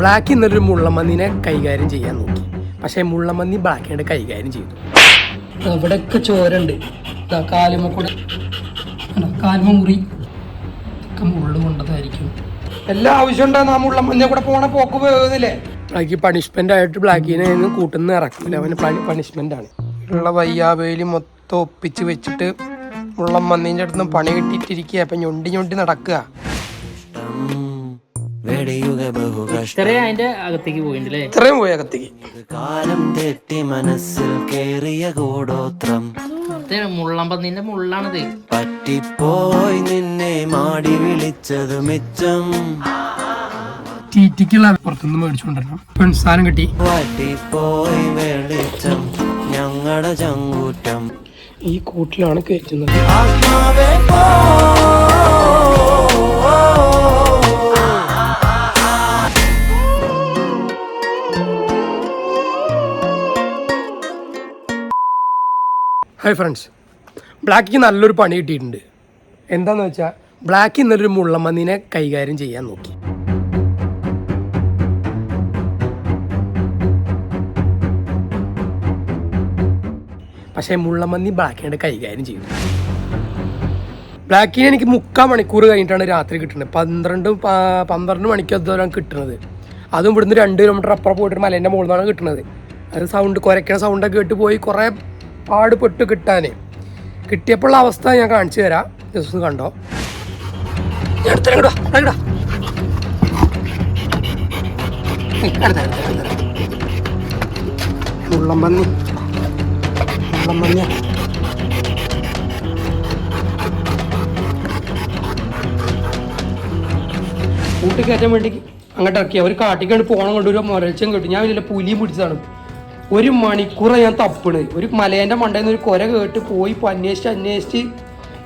Black എന്നൊരു മുള്ളമന്നിനെ കൈകാര്യം ചെയ്യാൻ നോക്കി. പക്ഷേ മുള്ളമന്നി ബ്ലാക്കിനെ കൈകാര്യം ചെയ്തു. ഇവിടെയൊക്കെ ചോരുണ്ട്. കാലുമ കൂടെ. കാലുമ മുറി. ഒക്കെ മുള്ള കൊണ്ടതായിരിക്കും. എല്ലാ ആവശ്യം ഉണ്ടാകുന്ന ആ മുള്ളമഞ്ഞ കൂടെ പോണ പോക്ക് പോകുന്നില്ലേ ബ്ലാക്കി പണിഷ്മെന്റ് ആയിട്ട് ബ്ലാക്കിനെ കൂട്ടുന്ന ഇറക്കില്ല അവന് പണിഷ്മെന്റ് ആണ്. ഉള്ള വയ്യാവേലി മൊത്തം ഒപ്പിച്ച് വെച്ചിട്ട് മുള്ളമന്നീന്റെ അടുത്ത് നിന്ന് പണി കിട്ടിയിട്ടിരിക്കുക അപ്പൊ ഞൊണ്ടി ഞൊണ്ടി നടക്കുക. അതിന്റെ അകത്തേക്ക് പോയിണ്ടല്ലേ? ഇത്രയും പോയി അകത്തേക്ക്. കാലം തെറ്റി മനസ്സിൽ കേറിയ കൂടോത്രം മുള്ളമ്പന്നിന്റെ മുള്ളാണിത്. പറ്റിപ്പോയി നിന്നെ മാടി വിളിച്ചത് മിച്ചം. തീറ്റിക്കുള്ള പുറത്തുനിന്ന് മേടിച്ചുകൊണ്ടിരണം ഇപ്പം സാധനം കിട്ടി. പറ്റിപ്പോയി വെളിച്ചം ഞങ്ങളുടെ ചങ്കൂറ്റം. ഈ കൂട്ടിലാണ് കയറ്റുന്നത്. ഹായ് ഫ്രണ്ട്സ് ബ്ലാക്കിക്ക് നല്ലൊരു പണി കിട്ടിയിട്ടുണ്ട്. എന്താന്ന് വെച്ചാൽ ബ്ലാക്ക് ഇന്നലൊരു മുള്ളമ്മന്നിനെ കൈകാര്യം ചെയ്യാൻ നോക്കി. പക്ഷേ മുള്ളമന്തി ബ്ലാക്കിനോട് കൈകാര്യം ചെയ്യും ബ്ലാക്കിന് എനിക്ക് മുക്കാൽ മണിക്കൂർ കഴിഞ്ഞിട്ടാണ് രാത്രി കിട്ടുന്നത്. പന്ത്രണ്ട് പന്ത്രണ്ട് മണിക്ക് അതുവരെ കിട്ടുന്നത്? അതും ഇവിടുന്ന് രണ്ട് കിലോമീറ്റർ അപ്പുറം പോയിട്ട് മലേന്റെ മുകളിൽ നിന്നാണ് കിട്ടുന്നത്. അത് സൗണ്ട് കുരയ്ക്കണ സൗണ്ടൊക്കെ കേട്ട് പോയി കുറേ പാടുപെട്ട് കിട്ടാൻ കിട്ടിയപ്പോഴുള്ള അവസ്ഥ ഞാൻ കാണിച്ചു തരാം. ജസ്റ്റ് ഒന്ന് കണ്ടോ? ഞാൻ മുള്ളമ്പന്നിയാ കൂട്ടി കയറ്റാൻ വേണ്ടി അങ്ങോട്ട് ഇറക്കി. അവർ കാട്ടിക്കാണ് പോകണം കൊണ്ട്. ഒരു മരച്ചം കേട്ടു. ഞാൻ വലിയ പുലിയും പിടിച്ചതാണ്. ഒരു മണിക്കൂർ ഞാൻ തപ്പണ്. ഒരു മലേന്റെ മണ്ടയിൽ നിന്ന് ഒരു കുര കേട്ട് പോയി ഇപ്പോൾ അന്വേഷിച്ച് അന്വേഷിച്ച്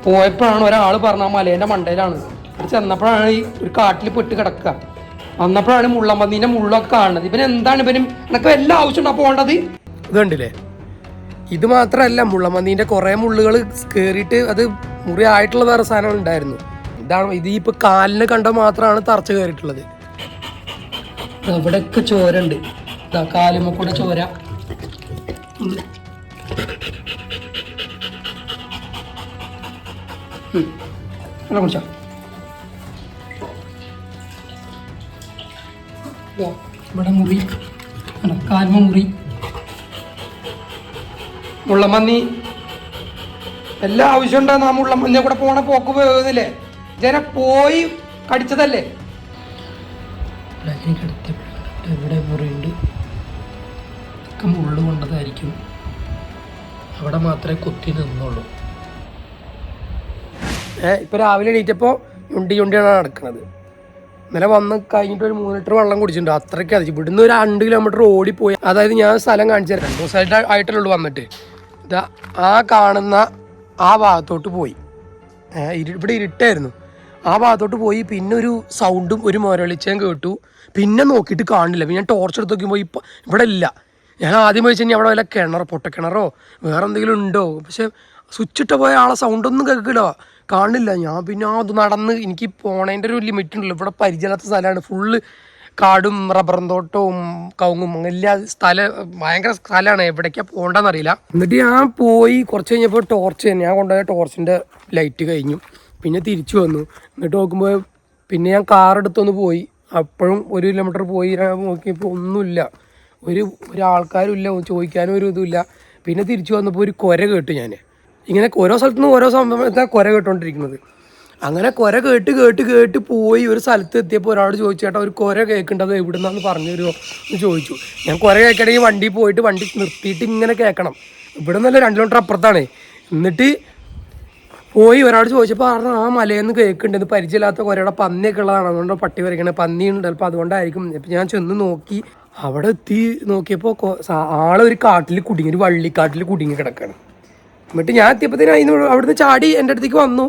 പോയപ്പോഴാണ് ഒരാൾ പറഞ്ഞ മലേന്റെ മണ്ടയിലാണ്. ചെന്നപ്പോഴാണ് ഈ ഒരു കാട്ടിൽ പെട്ട് കിടക്കുക. വന്നപ്പോഴാണ് മുള്ളമ്പന്നീന്റെ മുള്ളൊക്കെ കാണുന്നത്. ഇവൻ എന്താണ് ഇവനും? എനിക്ക് എല്ലാ ആവശ്യമുണ്ടോ? പോകേണ്ടത്? ഇത് കണ്ടില്ലേ ഇത് മാത്രമല്ല മുള്ളമന്തിന്റെ കുറേ മുള്ളുകൾ കയറിയിട്ട് അത് മുറി ആയിട്ടുള്ള വേറെ സാധനങ്ങൾ ഉണ്ടായിരുന്നു. ഇതാണ് ഇത് ഇപ്പൊ കാലിന് കണ്ട മാത്രമാണ് തറച്ച് കയറിയിട്ടുള്ളത് ഇവിടെയൊക്കെ ചോര ഉണ്ട് കാലുമ കൂടെ ചോര. കുടിച്ചോ? ഇവിടെ മുറി. കാൽമ മുറി. മുള്ളമന്നി എല്ലാ ആവശ്യം ഉണ്ടാകുന്ന ആ മുള്ളമഞ്ഞ കൂടെ പോണ പോക്ക് പോകുന്നില്ലേ ജന പോയി കടിച്ചതല്ലേ? എവിടെ മുറിയുണ്ട് ഒക്കെ മുള്ളു കൊണ്ടതായിരിക്കും. അവിടെ മാത്രമേ കൊത്തി നിന്നുള്ളൂ. ഏ ഇപ്പൊ രാവിലെ എണീറ്റപ്പോൾ ഞൊണ്ടി ഞൊണ്ടിയാണ് നടക്കുന്നത് ഇന്നലെ വന്ന് കഴിഞ്ഞിട്ട് ഒരു മൂന്ന് ലിറ്റർ വെള്ളം കുടിച്ചിട്ടുണ്ട്. അത്രയ്ക്ക് അത് ഇവിടുന്ന് ഒരു രണ്ട് കിലോമീറ്റർ ഓടിപ്പോയി. അതായത് ഞാൻ സ്ഥലം കാണിച്ചു തരാം. രണ്ട് ദിവസമായിട്ട് ആയിട്ടല്ലേ ഉള്ളൂ വന്നിട്ട്. ഇതാ ആ കാണുന്ന ആ ഭാഗത്തോട്ട് പോയി. ഇവിടെ ഇരുട്ടായിരുന്നു. ആ ഭാഗത്തോട്ട് പോയി പിന്നെ ഒരു സൗണ്ടും ഒരു മുരളിച്ചയും കേട്ടു. പിന്നെ നോക്കിയിട്ട് കാണില്ല. പിന്നെ ഞാൻ ടോർച്ച് എടുത്ത് നോക്കുമ്പോൾ ഇപ്പം ഇവിടെ ഇല്ല. ഞാൻ ആദ്യം വെച്ച് കഴിഞ്ഞാൽ അവിടെ വല്ല കിണറോ പൊട്ടക്കിണറോ വേറെ എന്തെങ്കിലും ഉണ്ടോ? പക്ഷെ സ്വിച്ച് ഇട്ട് പോയ ആളെ സൗണ്ടൊന്നും കേൾക്കില്ല. കാണില്ല. ഞാൻ പിന്നെ അത് നടന്ന് എനിക്ക് പോണേന്റെ ഒരു ലിമിറ്റ് ഉണ്ടല്ലോ. ഇവിടെ പരിചയമില്ലാത്ത സ്ഥലമാണ്. ഫുള്ള് കാടും റബ്ബറും തോട്ടവും കവുങ്ങും എല്ലാ സ്ഥലം ഭയങ്കര സ്ഥലമാണ് എവിടേക്കാ പോകണ്ടെന്ന് അറിയില്ല എന്നിട്ട് ഞാൻ പോയി കുറച്ച് കഴിഞ്ഞപ്പോൾ ടോർച്ച് ഞാൻ കൊണ്ടുപോയ ടോർച്ചിന്റെ ലൈറ്റ് കഴിഞ്ഞു. പിന്നെ തിരിച്ചു വന്നു. എന്നിട്ട് നോക്കുമ്പോൾ പിന്നെ ഞാൻ കാർ എടുത്തൊന്ന് പോയി. അപ്പോഴും ഒരു കിലോമീറ്റർ പോയി നോക്കിയപ്പോൾ ഒന്നുമില്ല. ഒരു ഒരാൾക്കാരും ഇല്ല ചോദിക്കാനും ഒരു ഇതുമില്ല. പിന്നെ തിരിച്ചു വന്നപ്പോൾ ഒരു കുര കേട്ടു ഞാൻ ഇങ്ങനെ ഓരോ സ്ഥലത്തു നിന്ന് ഓരോ സമയത്താണ് കുര കേട്ടോണ്ടിരിക്കുന്നത്. അങ്ങനെ കുര കേട്ട് കേട്ട് കേട്ട് പോയി ഒരു സ്ഥലത്ത് എത്തിയപ്പോൾ ഒരാളോട് ചോദിച്ചു ചേട്ടാ ഒരു കുര കേൾക്കേണ്ടത് എവിടെ നിന്നാന്ന് പറഞ്ഞു തരുമോ? എന്ന് ചോദിച്ചു. ഞാൻ കുര കേൾക്കണമെങ്കിൽ വണ്ടി പോയിട്ട് വണ്ടി നിർത്തിയിട്ട് ഇങ്ങനെ കേൾക്കണം. ഇവിടെ നിന്നല്ല രണ്ട് കിലോമീറ്റർ അപ്പുറത്താണ്. എന്നിട്ട് പോയി ഒരാൾ ചോദിച്ചപ്പോൾ പറഞ്ഞു ആ മലയെന്ന് കേൾക്കുന്നുണ്ട് പരിചയമില്ലാത്ത കുരയുടെ പന്നിയൊക്കെ ഉള്ളതാണ്. അതുകൊണ്ട് പട്ടി വരയ്ക്കണേ. പന്നിയുണ്ട് ചിലപ്പോൾ അതുകൊണ്ടായിരിക്കും. ഇപ്പം ഞാൻ ചെന്ന് നോക്കി. അവിടെ എത്തി നോക്കിയപ്പോൾ ആളൊരു കാട്ടിൽ കുടുങ്ങി ഒരു വള്ളിക്കാട്ടിൽ കുടുങ്ങി കിടക്കുകയാണ് എന്നിട്ട് ഞാൻ എത്തിയപ്പോഴത്തേനും അതിന് അവിടുന്ന് ചാടി എന്റെ അടുത്തേക്ക് വന്നു.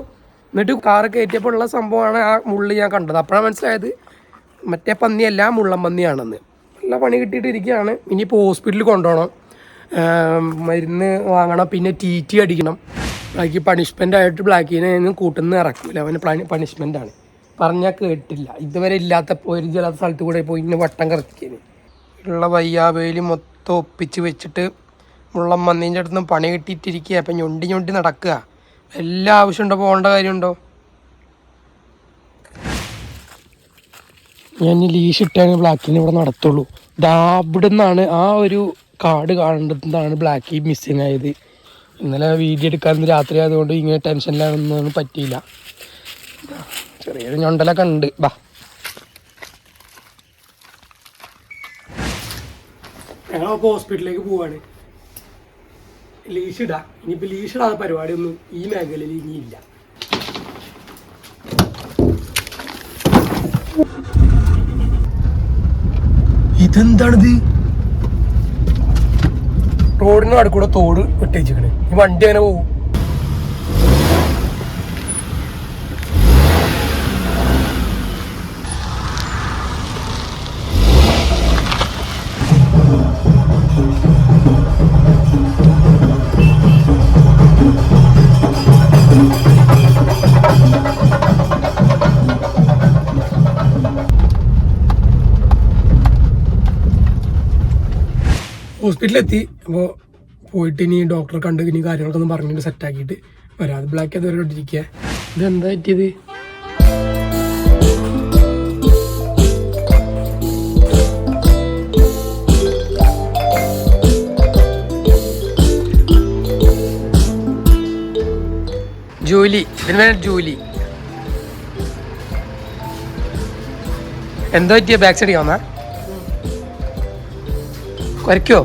എന്നിട്ട് കാറ് കയറ്റിയപ്പോൾ ഉള്ള സംഭവമാണ് ആ മുള്ളി ഞാൻ കണ്ടത്. അപ്പോഴാണ് മനസ്സിലായത് മറ്റേ പന്നിയല്ല മുള്ളം പന്നിയാണെന്ന്. നല്ല പണി കിട്ടിയിട്ടിരിക്കുകയാണ്. ഇനിയിപ്പോൾ ഹോസ്പിറ്റലിൽ കൊണ്ടുപോകണം. മരുന്ന് വാങ്ങണം പിന്നെ ടി ടി അടിക്കണം. ബാക്കി പണിഷ്മെന്റ് ആയിട്ട് ബ്ലാക്കിനെ കൂട്ടുന്ന ഇറക്കില്ല അവന് ആണ്. പറഞ്ഞാൽ കേട്ടില്ല. ഇതുവരെ ഇല്ലാത്ത ഒരു ചില സ്ഥലത്ത് കൂടെ പോയി ഇന്ന് വട്ടം കറക്കിയത്. ഉള്ള വയ്യാവേലി മൊത്തം ഒപ്പിച്ച് വെച്ചിട്ട് മുള്ളം മന്നീന്റെ അടുത്ത് നിന്ന് പണി കിട്ടിയിട്ടിരിക്കുക അപ്പം ഞൊണ്ടി ഞൊണ്ടി നടക്കുക. എല്ലാ ആവശ്യമുണ്ടോ? പോകേണ്ട കാര്യമുണ്ടോ? ഞാൻ ലീഷ് ഇട്ടാണ് ബ്ലാക്കിന് ഇവിടെ നടത്തുള്ളൂ. ദാ ഇവിടെ നിന്നാണ് ആ ഒരു കാർഡ് കാണേണ്ടതാണ് ബ്ലാക്ക് മിസ്സിങ് ആയത്. ഇന്നലെ വീഡിയോ എടുക്കാൻ രാത്രി ആയതുകൊണ്ട് ഇങ്ങനെ ടെൻഷനിലാണെന്നൊന്നും പറ്റിയില്ല. ചെറിയൊരു ഞൊണ്ടലൊക്കെ ഉണ്ട്. ബാ. ഞങ്ങളപ്പോൾ ഹോസ്പിറ്റലിലേക്ക് പോവാണ്. ലീഷ് ഇടാ ഇനിയിപ്പോൾ ലീഷിടാത്ത പരിപാടിയൊന്നും ഈ മേഖലയിൽ ഇനിയില്ല. ഇതെന്താണിത്? റോഡിന് അടുക്കൂടെ തോട് വെട്ടിച്ചിക്കണേ ഈ വണ്ടി അങ്ങനെ പോകും ഹോസ്പിറ്റലിലെത്തി. അപ്പോൾ പോയിട്ട് ഇനി ഡോക്ടറെ കണ്ട് ഇനി കാര്യങ്ങളൊക്കെ ഒന്ന് പറഞ്ഞിട്ട് സെറ്റാക്കിയിട്ട് വരാം. അത് ബ്ലാക്ക് അതുവരെ ഇട്ടിരിക്കുക ഇതെന്താ പറ്റിയത്? ജോലി. ഇതിന് വേണ്ട ജോലി. എന്താ പറ്റിയ? ബാക്ക് സൈഡ് വന്നാ? കുരയ്ക്കോ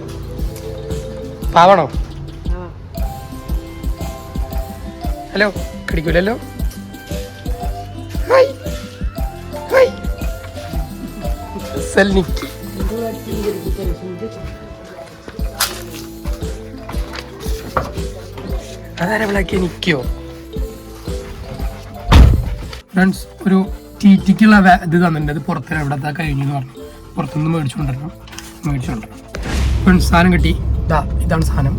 പാവണോ? ഹലോ കടിക്കൂലല്ലോ? ഫ്രണ്ട്സ് ഒരു ടീറ്റിക്കുള്ള ഇത് തന്നിട്ടുണ്ട്. അത് പുറത്തിന് എവിടെ കഴിഞ്ഞു പറഞ്ഞു. പുറത്തുനിന്ന് മേടിച്ചുകൊണ്ടിരണം മേടിച്ചുകൊണ്ടിരണം സാധനം കിട്ടി. ഇതാ ഇതാണ് സാധനം.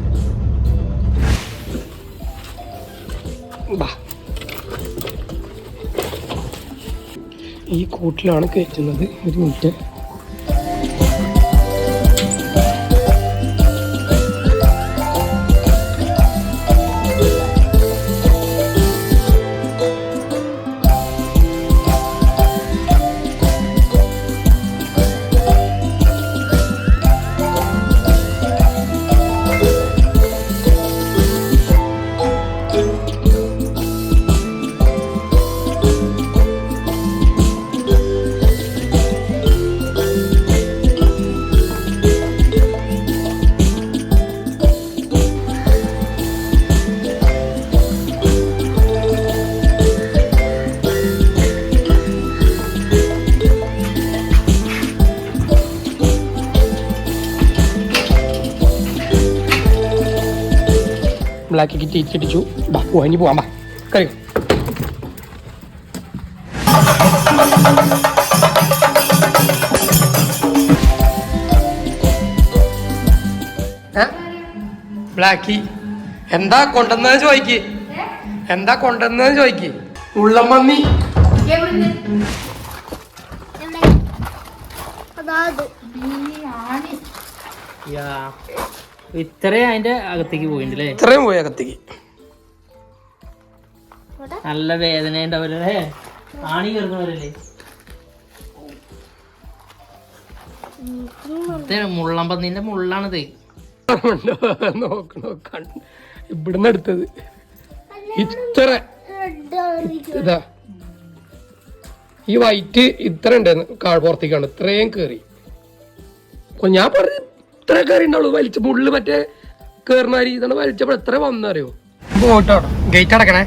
ഈ കൂട്ടിലാണ് കയറ്റുന്നത്. ഒരു മിനിറ്റ്. ബ്ലാക്കിക്ക് ടീച്ച് അടിച്ചു ബാ പോവാ ഇനി പോവാം ബാ കഴിയും ബ്ലാക്കി എന്താ കൊണ്ടുവന്നത് ചോദിക്ക് എന്താ കൊണ്ടുവന്നത് ചോദിക്ക് ഉള്ളം മന്നി അതാത് യാ ഇത്രയും അതിന്റെ അകത്തേക്ക് പോയിണ്ടല്ലേ? ഇത്രയും പോയി അകത്തേക്ക്. നല്ല വേദന ഉണ്ടാവില്ലേ? ആണി കയറുന്നവരല്ലേ മുള്ളമ്പന്നിന്റെ മുള്ളം പന്നീന്റെ മുള്ളാണിത് നോക്കണോ കണ്ട് ഇവിടുന്ന് എടുത്തത്. ഇത്ര ഇതാ. ഈ വൈറ്റ് ഇത്ര ഉണ്ടായിരുന്നു കാൾ പുറത്തേക്കാണ്. ഇത്രയും കയറി ഞാൻ പറഞ്ഞു ഇത്ര കയറി ഉണ്ടാവുള്ളൂ. വലിച്ച മുള്ളു മറ്റേ കയറുന്ന അരി ഇതാണ് വലിച്ചപ്പോൾ എത്ര വന്നറിയോ? ഗേറ്റ് അടക്കണേ.